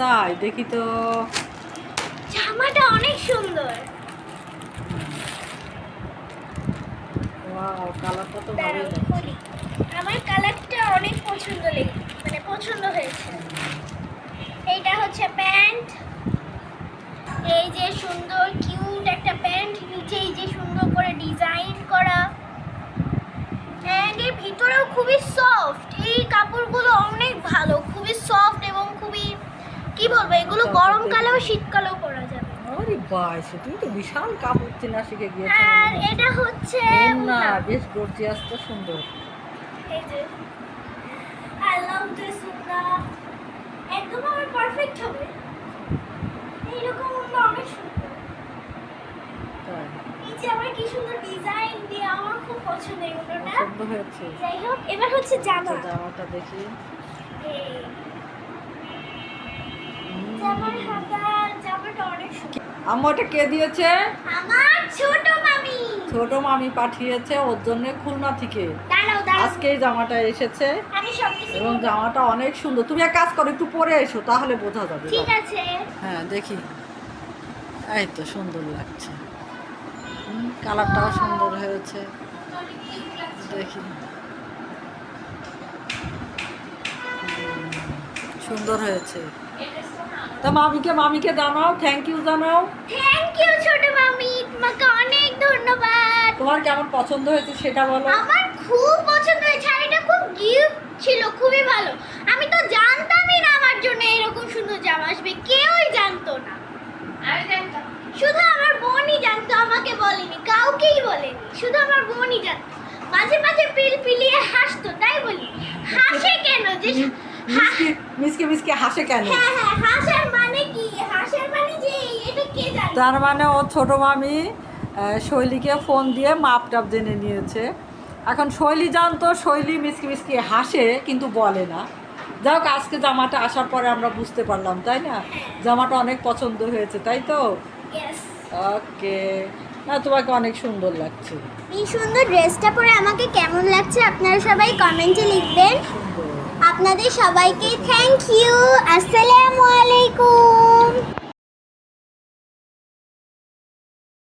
তাই দেখি তো। জামাটা অনেক সুন্দর। ওয়াও কালারটা তো খুলি। আমার কালারটা অনেক পছন্দ লেগে মানে পছন্দ হয়েছে। এইটা হচ্ছে প্যান্ট এই যে সুন্দর কিউট একটা প্যান্ট নিচে এই যে সুন্দর করে ডিজাইন করা অ্যান্ড এর ভিতরেও খুবই সফট এই কাপড়গুলো অনেক ভালো খুবই সফট এবং খুবই কি বলব এগুলো গরমকালেও শীতকালেও পরা যাবে। আরে বাস তুমি তো বিশাল কাপড় চেনা শিখে গিয়েছো আর এটা হচ্ছে না বেশ গর্জিয়াস তো সুন্দর। এই যে। আই লাভ দিস উন্না একদম আমার পারফেক্ট হবে। এইরকম উন্না অনেক সুন্দর। এই যে আমার কি সুন্দর ডিজাইন দিয়ে আমার খুব পছন্দ এই উন্নাটা যাই হোক এবার হচ্ছে জামা। আচ্ছা, জামাটা দেখি। এই হুম। জামার হাতা জামাটা অনেক সুন্দর আম্মু এটা কে দিয়েছে? আমার ছোট মামি। ছোট মামি পাঠিয়েছে ওর জন্য খুলনা থেকে। দাঁড়াও দাঁড়াও। আজকে জামাটা এসেছে। এবং জামাটা অনেক সুন্দর। তুমি এক কাজ করো একটু পরে এসো তাহলে বোঝা যাবে। ঠিক আছে। হ্যাঁ দেখি। এই তো সুন্দর লাগছে। কালারটাও সুন্দর হয়েছে। দেখি। সুন্দর হয়েছে। তা মামিকে মামিকে জানাও থ্যাংক ইউ জানাও। থ্যাংক ইউ ছোট মামি তোমাকে অনেক ধন্যবাদ। তোমার কেমন পছন্দ হয়েছে সেটা বলো। আমার খুব পছন্দ হয়েছে আর এটা খুব গিফট ছিল খুবই ভালো। আমি তো জানতামই না আমার জন্য এরকম সুন্দর জামা আসবে কেউই জানতো না। আমি জানতাম। শুধু আমার বোনই জানতো আমাকে বলেনি কাউকেই বলেনি শুধু আমার বোনই জানতো। মাঝে মাঝে পিল পিলিয়ে হাসতো তাই বলি। হাসে কেন যে মিসকে মিসকে মিসকে হাসে কেন? হ্যাঁ হ্যাঁ হাসার মানে কি? হাসার মানে যে এটা কে জানে? তার মানে ও ছোট মামি শৈলীকে ফোন দিয়ে মাপ টাপ জেনে নিয়েছে। এখন শৈলী জানতো শৈলী মিসকি মিসকি হাসে কিন্তু বলে না। যাই হোক আজকে জামাটা আসার পরে আমরা বুঝতে পারলাম তাই না? জামাটা অনেক পছন্দ হয়েছে তাই তো? ওকে। না তোমাকে অনেক সুন্দর লাগছে। এই সুন্দর ড্রেসটা পরে আমাকে কেমন লাগছে আপনারা সবাই কমেন্টে লিখবেন। আপনাদের সবাইকে থ্যাংক ইউ আসসালামু আলাইকুম।